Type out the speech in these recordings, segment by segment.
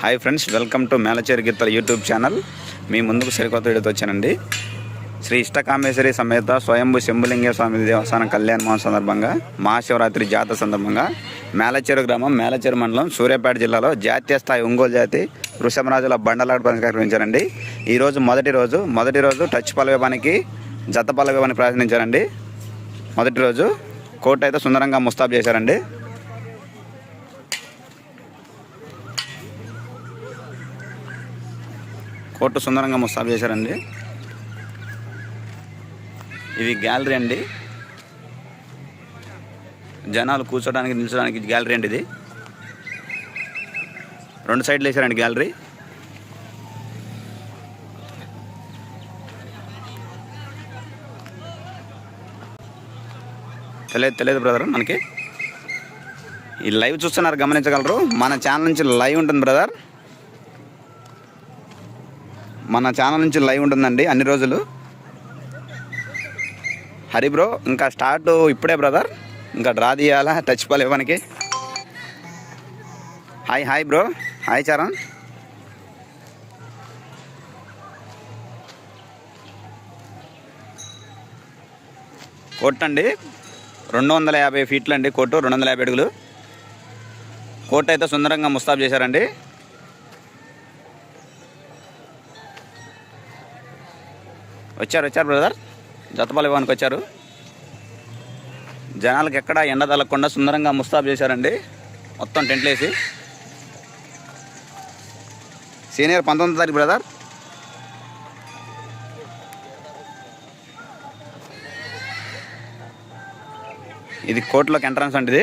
Hi friends welcome to Melacheri గీతల YouTube channel మీ ముందుకు సరికొత్త వీడియోతో వచ్చానండి. శ్రీ ఇష్టకామేశ్వరి సమేత స్వయంభు శంభులింగే స్వామి దేవస్థానం కళ్యాణ మహోత్సవం సందర్భంగా మహాశివరాత్రి జాతర సందర్భంగా మేలచేరు గ్రామం మేలచేరు మండలం సూర్యాపేట జిల్లాలో జాతీయ స్థాయి ఒంగోలు జాతి వృషభరాజుల బండలాట ప్రారంభించారండి ఈరోజు మొదటి రోజు మొదటి రోజు టచ్ పలవేపానికి జత పలవేపానికి ప్రార్థించారండి మొదటి రోజు కోర్టు అయితే సుందరంగా ముస్తాబు చేశారండి. కోర్టు సుందరంగా ముస్తాబు చేశారండి. ఇది గ్యాలరీ అండి. జనాలు కూర్చోడానికి నిల్చోడానికి గ్యాలరీ అండి ఇది. రెండు సైడ్లు వేసారండి గ్యాలరీ. తెలియదు తెలియదు బ్రదర్ మనకి. ఈ లైవ్ చూస్తున్నారు గమనించగలరు. మన ఛానల్ నుంచి లైవ్ ఉంటుంది బ్రదర్. మన ఛానల్ నుంచి లైవ్ ఉంటుందండి అన్ని రోజులు. హరి బ్రో ఇంకా స్టార్ట్ ఇప్పుడే బ్రదర్ ఇంకా డ్రా తీయాలా? టచ్ పోలే ఇవ్వడానికి. Hi hi bro hi Charan కొట్టండి అండి రెండు వందల యాభై ఫీట్లు అండి కొట్టు రెండు వందల యాభై అడుగులు. కోట్ అయితే సుందరంగా ముస్తాబ్ చేశారండి. వచ్చారు వచ్చారు బ్రదర్ జతపాల ఇవ్వడానికి వచ్చారు. జనాలకు ఎక్కడ ఎండ తగలకుండా సుందరంగా ముస్తాబు చేశారండి. మొత్తం టెంట్లేసి సీనియర్ పంతొమ్మిది తారీఖు బ్రదర్ ఇది కోర్టులోకి ఎంట్రన్స్ అండి ఇది.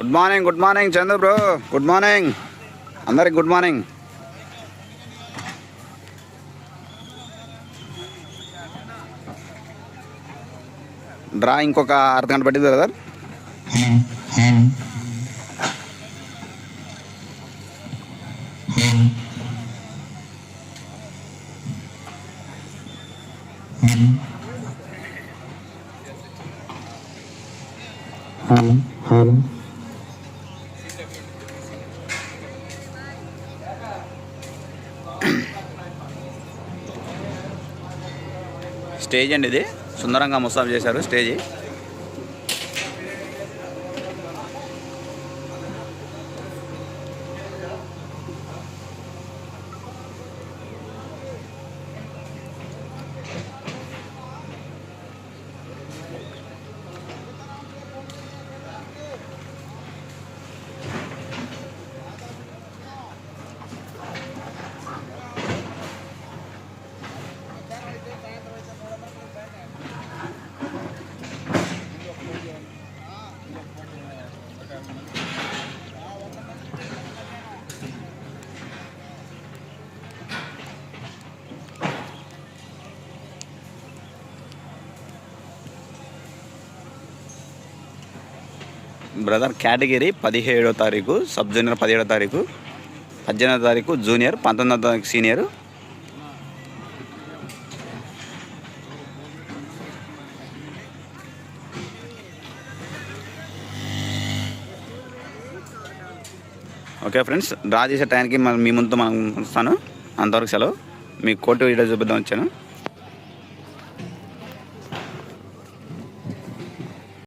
Good morning good morning Chandu bro good morning అందరికి గుడ్ మార్నింగ్ డ్రా ఇంకొక అర్ధ గంట పట్టింది బ్రదర్ స్టేజ్ అండి ఇది. సుందరంగా ముస్తాబు చేశారు స్టేజీ. బ్రదర్ కేటగిరీ పదిహేడో తారీఖు సబ్ జూనియర్ పదిహేడో తారీఖు పద్దెనిమిదో తారీఖు జూనియర్ పంతొమ్మిదో తారీఖు సీనియర్. ఓకే ఫ్రెండ్స్ డ్రా చేసే టైంకి మన మీ ముందు మనం వస్తాను. అంతవరకు సెలవు. మీకు కోర్టు వీడియో చూపిద్దాం వచ్చాను.